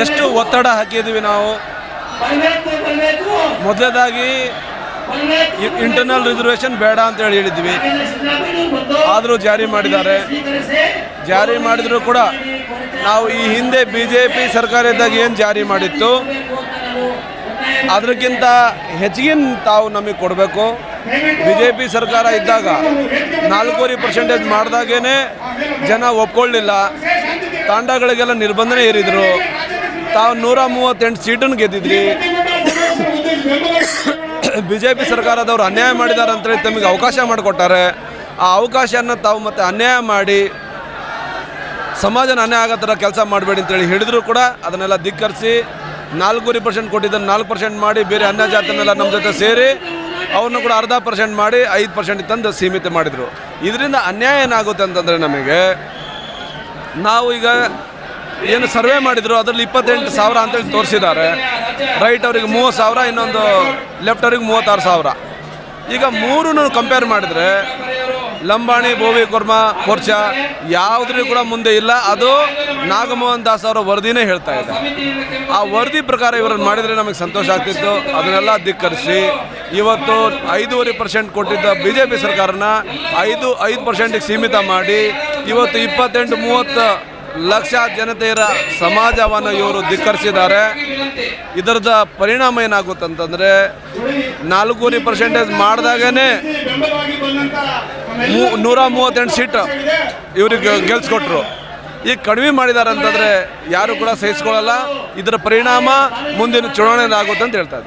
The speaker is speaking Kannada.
ಎಷ್ಟು ಒತ್ತಡ ಹಾಕಿದ್ವಿ ನಾವು? ಮೊದಲನೇದಾಗಿ ಇಂಟರ್ನಲ್ ರಿಸರ್ವೇಷನ್ ಬೇಡ ಅಂತ ಹೇಳಿ ಹೇಳಿದ್ವಿ. ಆದರೂ ಜಾರಿ ಮಾಡಿದ್ದಾರೆ. ಜಾರಿ ಮಾಡಿದರೂ ಕೂಡ ನಾವು ಈ ಹಿಂದೆ ಬಿ ಜೆ ಪಿ ಸರ್ಕಾರ ಇದ್ದಾಗ ಏನು ಜಾರಿ ಮಾಡಿತ್ತು? ಅದಕ್ಕಿಂತ ಹೆಚ್ಚಿಗೆ ತಾವು ನಮಗೆ ಕೊಡಬೇಕು. ಬಿ ಜೆ ಪಿ ಸರ್ಕಾರ ಇದ್ದಾಗ ನಾಲ್ಕೂವರೆ ಪರ್ಸೆಂಟೇಜ್ ಮಾಡಿದಾಗೇ ಜನ ಒಪ್ಕೊಳ್ಳಿಲ್ಲ. ತಾಂಡಗಳಿಗೆಲ್ಲ ನಿರ್ಬಂಧನೆ ಏರಿದ್ರು ತಾವು ನೂರ ಮೂವತ್ತೆಂಟು ಸೀಟನ್ನು ಗೆದ್ದಿದ್ರಿ. ಬಿ ಜೆ ಪಿ ಸರ್ಕಾರದವರು ಅನ್ಯಾಯ ಮಾಡಿದ್ದಾರೆ ಅಂತೇಳಿ ತಮಗೆ ಅವಕಾಶ ಮಾಡಿಕೊಟ್ಟಾರೆ. ಆ ಅವಕಾಶನ ತಾವು ಮತ್ತೆ ಅನ್ಯಾಯ ಮಾಡಿ ಸಮಾಜನ ಅನ್ಯಾಯ ಆಗೋ ಥರ ಕೆಲಸ ಮಾಡಬೇಡಿ ಅಂತೇಳಿ ಹಿಡಿದ್ರು ಕೂಡ ಅದನ್ನೆಲ್ಲ ಧಿಕ್ಕರಿಸಿ ನಾಲ್ಕೂವರೆ ಪರ್ಸೆಂಟ್ ಕೊಟ್ಟಿದ್ದನ್ನು ನಾಲ್ಕು ಪರ್ಸೆಂಟ್ ಮಾಡಿ ಬೇರೆ ಅನ್ಯ ಜಾತಿನೆಲ್ಲ ನಮ್ಮ ಜೊತೆ ಸೇರಿ ಅವ್ರನ್ನ ಕೂಡ ಅರ್ಧ ಪರ್ಸೆಂಟ್ ಮಾಡಿ ಐದು ಪರ್ಸೆಂಟ್ ತಂದು ಸೀಮಿತ ಮಾಡಿದರು. ಇದರಿಂದ ಅನ್ಯಾಯ ಏನಾಗುತ್ತೆ ಅಂತಂದರೆ ನಮಗೆ ನಾವು ಈಗ ಏನು ಸರ್ವೆ ಮಾಡಿದ್ರು, ಅದರಲ್ಲಿ ಇಪ್ಪತ್ತೆಂಟು ಸಾವಿರ ಅಂತೇಳಿ ತೋರಿಸಿದ್ದಾರೆ. ರೈಟ್ ಅವ್ರಿಗೆ ಮೂವತ್ತು ಸಾವಿರ, ಇನ್ನೊಂದು ಲೆಫ್ಟ್ ಅವ್ರಿಗೆ ಮೂವತ್ತಾರು ಸಾವಿರ. ಈಗ ಮೂರನ್ನು ಕಂಪೇರ್ ಮಾಡಿದರೆ, ಲಂಬಾಣಿ ಭೋವಿ ಕುರ್ಮ, ಕೊರ್ಚ ಯಾವುದ್ರೂ ಕೂಡ ಮುಂದೆ ಇಲ್ಲ. ಅದು ನಾಗಮೋಹನ್ ದಾಸ್ ಅವರ ವರದಿನೇ ಹೇಳ್ತಾ ಇದೆ. ಆ ವರದಿ ಪ್ರಕಾರ ಇವರನ್ನು ಮಾಡಿದರೆ ನಮಗೆ ಸಂತೋಷ ಆಗ್ತಿತ್ತು. ಅದನ್ನೆಲ್ಲ ಧಿಕ್ಕರಿಸಿ, ಇವತ್ತು ಐದೂವರೆ ಪರ್ಸೆಂಟ್ ಕೊಟ್ಟಿದ್ದ ಬಿ ಜೆ ಪಿ ಸರ್ಕಾರನ ಐದು ಐದು ಪರ್ಸೆಂಟಿಗೆ ಸೀಮಿತ ಮಾಡಿ, ಇವತ್ತು ಇಪ್ಪತ್ತೆಂಟು, ಮೂವತ್ತು ಲಕ್ಷ ಜನತೆಯರ ಸಮಾಜವನ್ನು ಇವರು ಧಿಕ್ಕರಿಸಿದ್ದಾರೆ. ಇದರದ ಪರಿಣಾಮ ಏನಾಗುತ್ತೆ ಅಂತಂದರೆ ನಾಲ್ಕೂವರೆ ಪರ್ಸೆಂಟೇಜ್ ಮಾಡಿದಾಗೇ ನೂರ ಮೂವತ್ತೆಂಟು ಸೀಟ್ ಇವ್ರಿಗೆ ಗೆಲ್ಸ್ಕೊಟ್ರು. ಈಗ ಕಡಿಮೆ ಮಾಡಿದ್ದಾರೆ ಅಂತಂದರೆ ಯಾರು ಕೂಡ ಸಹಿಸ್ಕೊಳ್ಳಲ್ಲ. ಇದರ ಪರಿಣಾಮ ಮುಂದಿನ ಚುನಾವಣೆ ಆಗುತ್ತೆ ಅಂತ ಹೇಳ್ತಾ